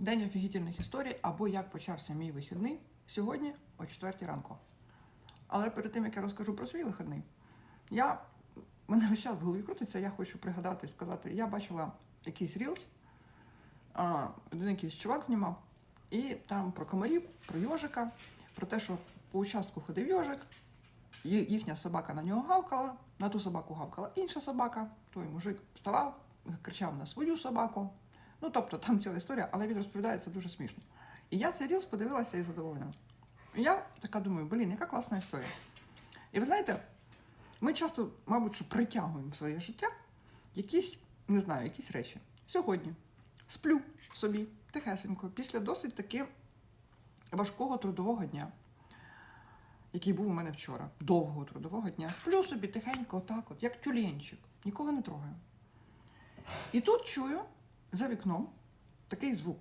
День офігітельних історій або як почався мій вихідний сьогодні о 4 ранку. Але перед тим, як я розкажу про свій вихідний, я мене весь час в голові крутиться, я хочу пригадати і сказати, я бачила якийсь рілс, один якийсь чувак знімав, і там про комарів, про йожика, про те, що по участку ходив йожик, їхня собака на нього гавкала, на ту собаку гавкала інша собака, той мужик вставав, кричав на свою собаку. Ну, тобто там ціла історія, але він розповідає це дуже смішно. І я цей рілс подивилася і задоволена. І я така думаю, блін, яка класна історія. І ви знаєте, ми часто, мабуть, що притягуємо в своє життя якісь, не знаю, якісь речі. Сьогодні сплю собі тихесенько, після досить таки важкого трудового дня, який був у мене вчора, довгого трудового дня. Сплю собі тихенько, отак, от, як тюленчик, нікого не трогаю. І тут чую за вікном такий звук.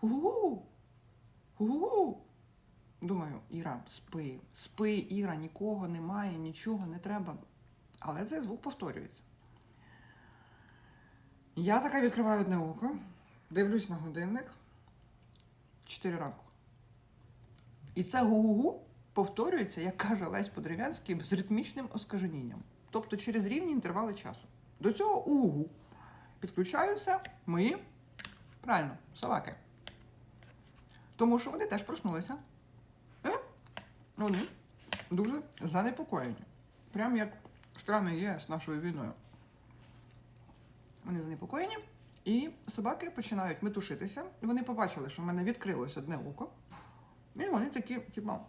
Гу-гу. Гу-гу. Думаю, Іра, спи, спи, Іра, нікого немає, нічого не треба. Але цей звук повторюється. Я така відкриваю одне око, дивлюсь на годинник 4 ранку. І це гу-гу-гу повторюється, як каже Лесь Подерев'янський, з ритмічним оскаженінням. Тобто через рівні інтервали часу. До цього угу підключаються мої, правильно, собаки. Тому що вони теж проснулися. Е? Вони дуже занепокоєні. Прям як страни ЄС нашою війною. Вони занепокоєні, і собаки починають метушитися. І вони побачили, що в мене відкрилось одне око. І вони такі, типа,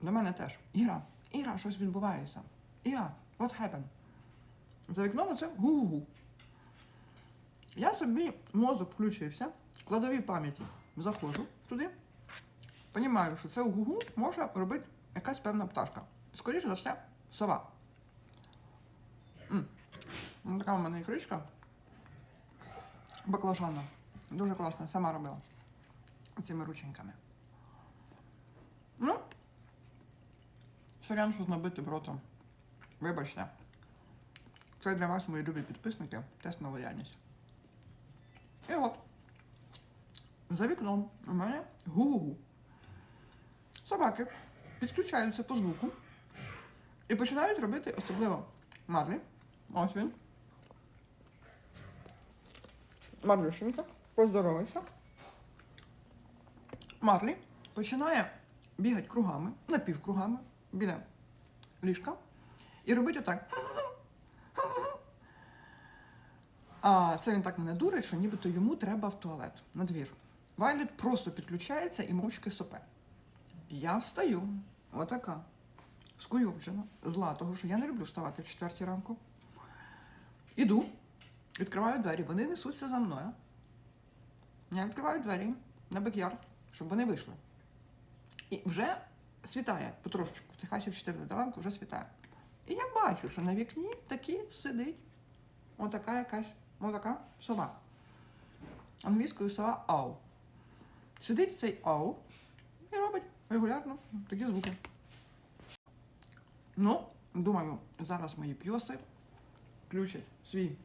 до мене теж. Іра, Іра, щось відбувається. Іра, what happened? За вікном це гу-гу. Я собі мозок включився, в кладовій пам'яті заходжу туди, розумію, що це гугу може робити якась певна пташка. Скоріше за все, сова. М. Ну, Така в мене ікричка. Баклажана. Дуже класна, сама робила. Оцими рученьками. Ну, сорян, що з набитим ротом. Вибачте. Це для вас, мої любі підписники, тест на лояльність. І от. За вікном у мене гу-гу-гу. Собаки підключаються по звуку і починають робити особливо Марлі. Ось він. Марлюшенька, поздоровайся. Марлі починає бігати кругами, напівкругами біля ліжка і робить отак. А це він так мене дурить, що нібито йому треба в туалет на двір. Вайлет просто підключається і мовчки сопе. Я встаю, отака, скуйовджена, зла того, що я не люблю вставати в четвертій ранку. Іду, відкриваю двері, вони несуться за мною. Я відкриваю двері на бекярд, щоб вони вийшли. І вже світає потрошечку. В Техасі в 4 ранку вже світає. І я бачу, що на вікні таки сидить отака якась, отака сова. Англійською сова ау. Сидить цей ау і робить регулярно такі звуки. Ну, думаю, зараз мої п'йоси включать свій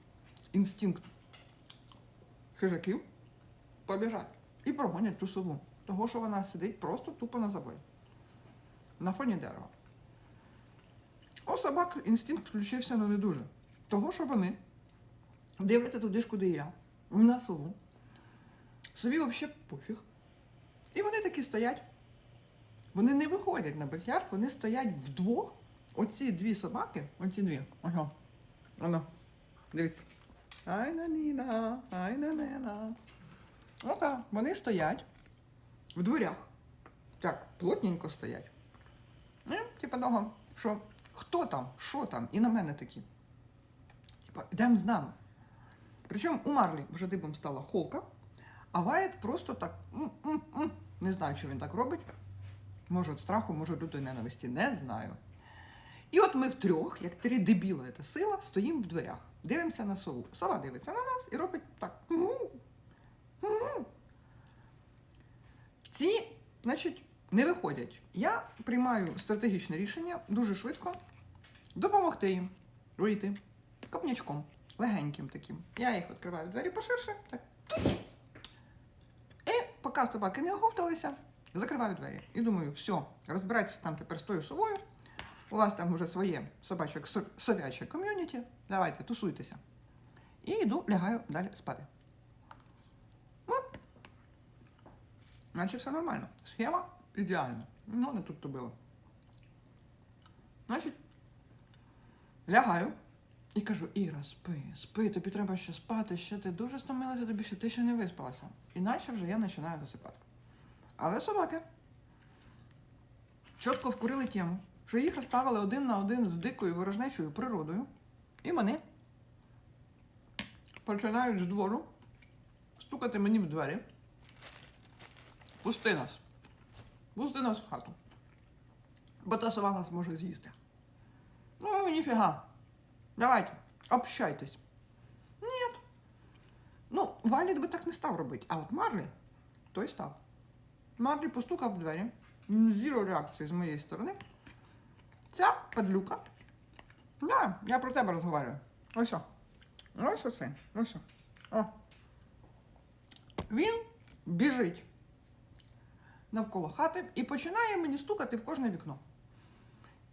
інстинкт хижаків, побіжать і прогонять ту сову. Того, що вона сидить просто тупо на заборі. На фоні дерева. У собак інстинкт включився ну не дуже. Того, що вони дивляться туди ж, куди я, на сову. Сові взагалі пофіг. І вони такі стоять. Вони не виходять на бекярд, вони стоять вдвох. Оці дві собаки, оці дві. Ага. Воно. Дивіться. Ай на Ніна, ай на Нена. Ока, вони стоять в дверях. Так, плотненько стоять. І, типа того, що хто там, що там, і на мене такі. Типа, йдемо з нами. Причому у Марлі вже дибом стала холка, а Вайт просто так. Не знаю, що він так робить. Може від страху, може лютої ненависті, не знаю. І от ми втрьох, як три дебіла, це сила, стоїмо в дверях, дивимося на сову. Сова дивиться на нас і робить так. Ці, значить, не виходять. Я приймаю стратегічне рішення дуже швидко допомогти їм вийти копнячком, легеньким таким. Я їх відкриваю двері поширше, так. поки собаки не оговталися, закриваю двері. І думаю, все, розбирайтеся там тепер з тою совою. У вас там вже своє собаче совяче ком'юніті. Давайте, тусуйтеся. І йду, лягаю далі спати. Ну, наче все нормально. Схема ідеальна. Ну, не тут то було. Значить, лягаю і кажу, Іра, спи, спи, тобі треба ще спати, ще ти дуже стомилася, тобі ще ти ще не виспалася. Іначе вже я починаю засипати. Але собаки чітко вкурили тему, що їх оставили один на один з дикою ворожнечою природою, і вони починають з двору стукати мені в двері. Пусти нас. Пусти нас в хату. Бо та сова нас може з'їсти. Ну, ніфіга. Давайте, общайтесь. Ні. Ну, Валід би так не став робити, а от Марлі той став. Марлі постукав в двері. Зіро реакції з моєї сторони. Ця падлюка. Да, я про тебе розмовляю. Ось. о. Ось оце. Ось. О. Він біжить навколо хати і починає мені стукати в кожне вікно.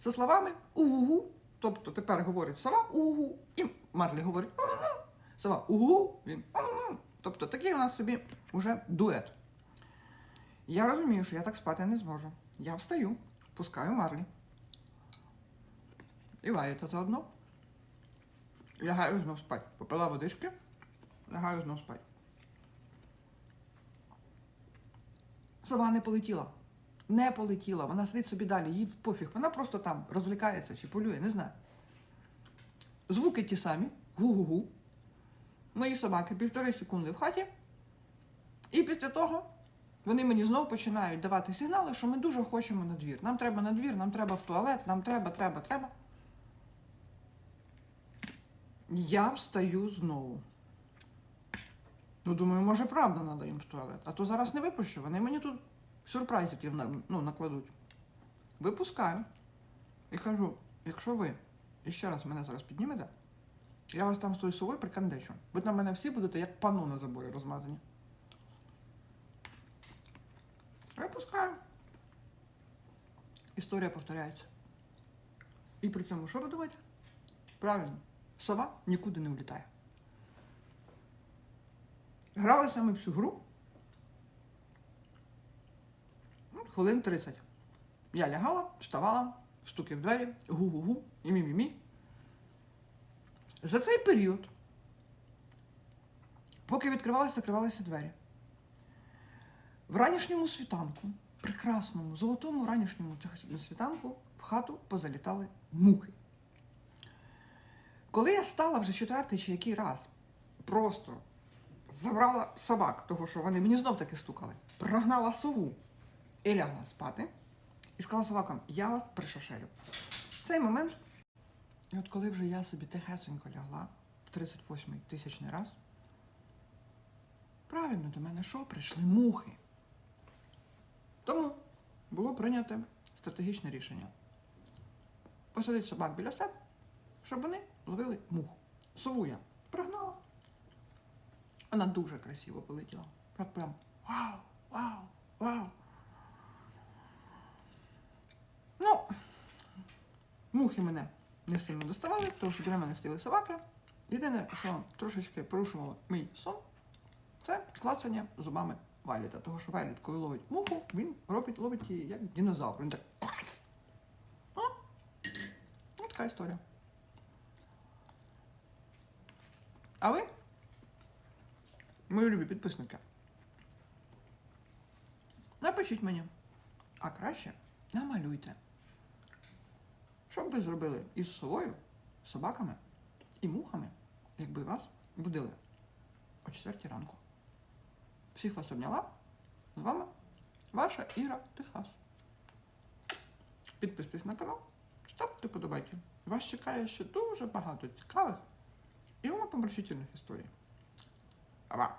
За словами угу. Тобто тепер говорить сова угу. І Марлі говорить угу. Сова угу. Він угу. Тобто такий у нас собі вже дует. Я розумію, що я так спати не зможу. Я встаю, пускаю Марлі. І лаєте заодно. Лягаю знов спать. Попила водички, лягаю знов спать. Сова не полетіла. Не полетіла. Вона сидить собі далі, їй пофіг. Вона просто там розвлікається чи полює, не знаю. Звуки ті самі. Гу-гу-гу. Мої собаки півтори секунди в хаті. І після того вони мені знову починають давати сигнали, що ми дуже хочемо на двір. Нам треба на двір, нам треба в туалет, нам треба, треба, треба. Я встаю знову. Ну, думаю, може, правда треба їм в туалет. А то зараз не випущу. Вони мені тут сюрпризиків ну, накладуть. Випускаю. І кажу, якщо ви іще раз мене зараз піднімете, я вас там з тою совою прикандечу. Ви на мене всі будете як пано на заборі розмазані. Випускаю. Історія повторяється. І при цьому що ви думаєте? Правильно, сова нікуди не улітає. Гралися ми всю гру. Ну, Хвилин 30. Я лягала, вставала, стуки в двері, гу-гу-гу, і мі-мі-мі. За цей період, поки відкривалися, закривалися двері, в ранішньому світанку, прекрасному, золотому ранішньому світанку, в хату позалітали мухи. Коли я стала вже четвертий чи який раз, просто забрала собак, того що вони мені знов таки стукали, прогнала сову і лягла спати, і сказала собакам, я вас пришашелю. В цей момент, і от коли вже я собі тихесенько лягла в 38-й тисячний раз, правильно до мене що прийшли мухи. Тому було прийнято стратегічне рішення. Посадити собак біля себе, щоб вони ловили муху. Сову я прогнала. Вона дуже красиво полетіла. Прям вау, вау, вау. Ну, мухи мене не сильно доставали, тому що біля мене стояли собаки. Єдине, що трошечки порушувало мій сон, це клацання зубами Вайліта. Того, що Вайліт, коли ловить муху, він робить, ловить її як динозавр. Він так. Ну, ну, така історія. А ви? Мої любі підписники. Напишіть мені. А краще намалюйте. Що б ви зробили із совою, собаками і мухами, якби вас будили о 4 ранку. Всіх вас обняла. З вами ваша Іра Техас. Підписуйтесь на канал, ставте подобайки. Вас чекає ще дуже багато цікавих і умопомрачительних історій. Ава!